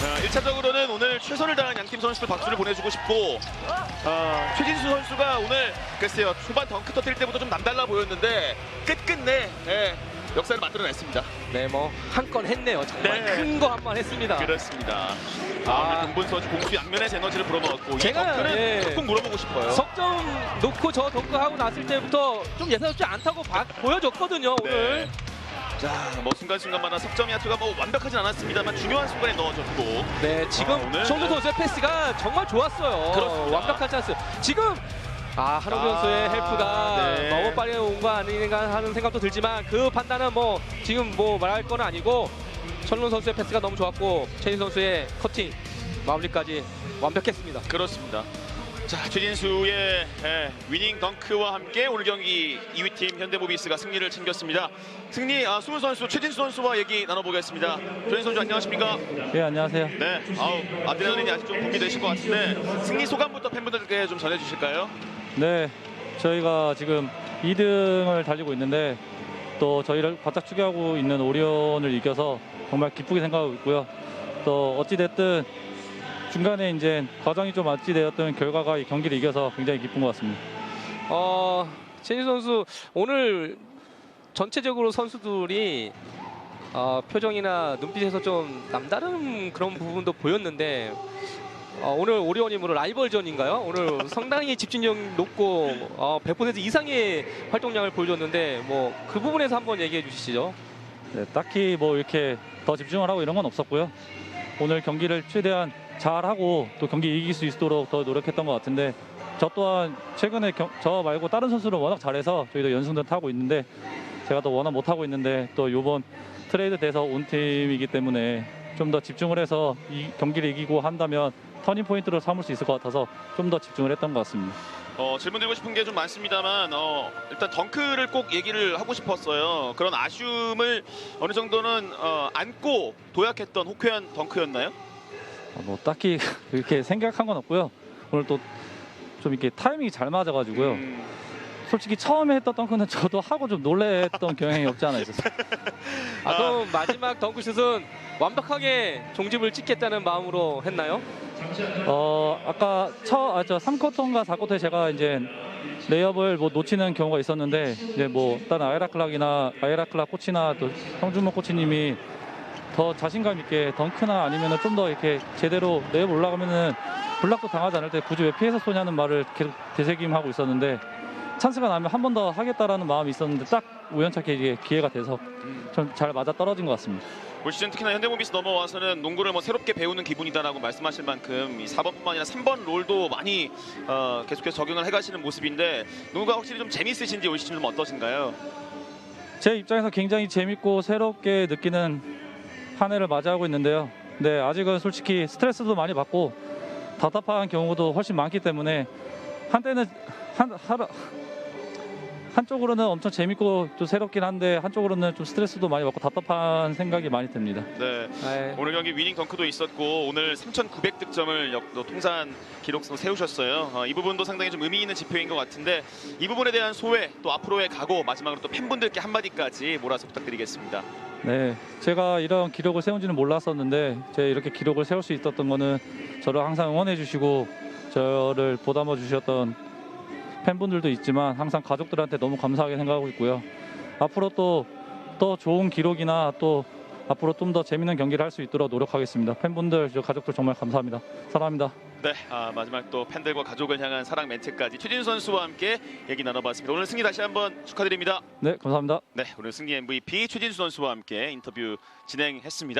1차적으로는 오늘 최선을 다한 양팀 선수들 박수를 보내주고 싶고 어, 최진수 선수가 오늘 글쎄요 초반 덩크 터뜨릴 때부터 좀 남달라 보였는데 끝끝내 예, 역사를 만들어냈습니다. 네, 뭐 한 건 했네요. 정말 네. 큰 거 한 번 했습니다. 그렇습니다. 아, 아. 오늘 동분 선수 공수 양면의 에너지를 불어넣었고 제가, 이 덩크는 예. 꼭 물어보고 싶어요. 석점 놓고 저 덩크 하고 났을 때부터 좀 예사롭지 않다고 봐- 보여줬거든요. 오늘. 네. 자, 뭐 순간순간마다 석점이 하투가 뭐 완벽하진 않았습니다만 중요한 순간에 넣어줬고 네, 지금 아, 오늘- 선수의 패스가 정말 좋았어요. 그렇습니다. 완벽한 찬스. 지금 아 아, 선수의 헬프가 네. 너무 빨리 온 거 아닌가 하는 생각도 들지만 그 판단은 뭐 지금 뭐 말할 건 아니고 천론 선수의 패스가 너무 좋았고 최진 선수의 커팅 마무리까지 완벽했습니다. 그렇습니다. 자, 최진수의 예, 위닝 덩크와 함께 오늘 경기 2위 팀 현대모비스가 승리를 챙겼습니다. 승리 아, 수훈 선수, 최진수 선수와 얘기 나눠보겠습니다. 최진수 선수 안녕하십니까? 예 안녕하세요. 네, 아우 아드레날린이 아직 좀 분비되실 것 같은데 승리 소감부터 팬분들께 좀 전해주실까요? 네 저희가 지금 2등을 달리고 있는데 또 저희를 바짝 추격하고 있는 오리온을 이겨서 정말 기쁘게 생각하고 있고요. 또 어찌 됐든 중간에 이제 과정이 좀 어찌되었던 결과가 이 경기를 이겨서 굉장히 기쁜 것 같습니다. 어, 최진 선수 오늘 전체적으로 선수들이 어, 표정이나 눈빛에서 좀 남다른 그런 부분도 보였는데 어, 오늘 오리온이므로 라이벌전인가요? 오늘 상당히 집중력 높고 어, 100% 이상의 활동량을 보여줬는데 뭐 그 부분에서 한번 얘기해 주시죠. 네, 딱히 뭐 이렇게 더 집중을 하고 이런 건 없었고요. 오늘 경기를 최대한 잘하고 또 경기 이길 수 있도록 더 노력했던 것 같은데 저 또한 최근에 경- 저 말고 다른 선수를 워낙 잘해서 저희도 연승도 타고 있는데 제가 또 워낙 못하고 있는데 또 이번 트레이드 돼서 온 팀이기 때문에 좀 더 집중을 해서 이 경기를 이기고 한다면 터닝 포인트로 삼을 수 있을 것 같아서 좀 더 집중을 했던 것 같습니다. 어, 질문 드리고 싶은 게 좀 많습니다만 어, 일단 덩크를 꼭 얘기를 하고 싶었어요. 그런 아쉬움을 어느 정도는 어, 안고 도약했던 호쾌한 덩크였나요? 어, 뭐 딱히 이렇게 생각한 건 없고요. 오늘 또 좀 이렇게 타이밍이 잘 맞아가지고요. 음, 솔직히 처음에 했던 덩크는 저도 하고 좀 놀랬던 경향이 없지 않아 있었어요. 아, 그럼 마지막 덩크슛은 완벽하게 종집을 찍겠다는 마음으로 했나요? 어 아까 처저 3쿼터인가 4쿼터에 제가 이제 레이업을 뭐 놓치는 경우가 있었는데 이제 뭐 다른 아이라 클락이나 아이라 클락 코치나 또 성준모 코치님이 더 자신감 있게 덩크나 아니면은 좀더 이렇게 제대로 레이업 올라가면은 블락도 당하지 않을 때 굳이 왜 피해서 쏘냐는 말을 계속 되새김하고 있었는데 찬스가 나면 한 번 더 하겠다라는 마음이 있었는데 딱 우연찮게 이게 기회가 돼서 좀 잘 맞아 떨어진 것 같습니다. 올 시즌 특히나 현대모비스 넘어와서는 농구를 뭐 새롭게 배우는 기분이다라고 말씀하실 만큼 이 4번뿐만 아니라 3번 롤도 많이 어, 계속해서 적용을 해가시는 모습인데 농구가 확실히 좀 재밌으신지 올 시즌 좀 어떠신가요? 제 입장에서 굉장히 재밌고 새롭게 느끼는 한 해를 맞이하고 있는데요. 네, 아직은 솔직히 스트레스도 많이 받고 답답한 경우도 훨씬 많기 때문에 한때는 한 하루 한쪽으로는 엄청 재밌고 좀 새롭긴 한데 한쪽으로는 좀 스트레스도 많이 받고 답답한 생각이 많이 듭니다. 네. 아, 오늘 경기 위닝 덩크도 있었고 오늘 3,900 득점을 역, 또 통산 기록으로 세우셨어요. 어, 이 부분도 상당히 좀 의미 있는 지표인 것 같은데 이 부분에 대한 소회 또 앞으로의 각오 마지막으로 또 팬분들께 한마디까지 몰아서 부탁드리겠습니다. 네, 제가 이런 기록을 세운지는 몰랐었는데 제가 이렇게 기록을 세울 수 있었던 거는 저를 항상 응원해 주시고 저를 보담아 주셨던 팬분들도 있지만 항상 가족들한테 너무 감사하게 생각하고 있고요. 앞으로 또더 좋은 기록이나 또 앞으로 좀 더 재밌는 경기를 할 수 있도록 노력하겠습니다. 팬분들, 저 가족들 정말 감사합니다. 사랑합니다. 네, 아, 마지막 또 팬들과 가족을 향한 사랑 멘트까지 최진 선수와 함께 얘기 나눠봤습니다. 오늘 승리 다시 한번 축하드립니다. 네, 감사합니다. 네, 오늘 승리 MVP 최진수 선수와 함께 인터뷰 진행했습니다.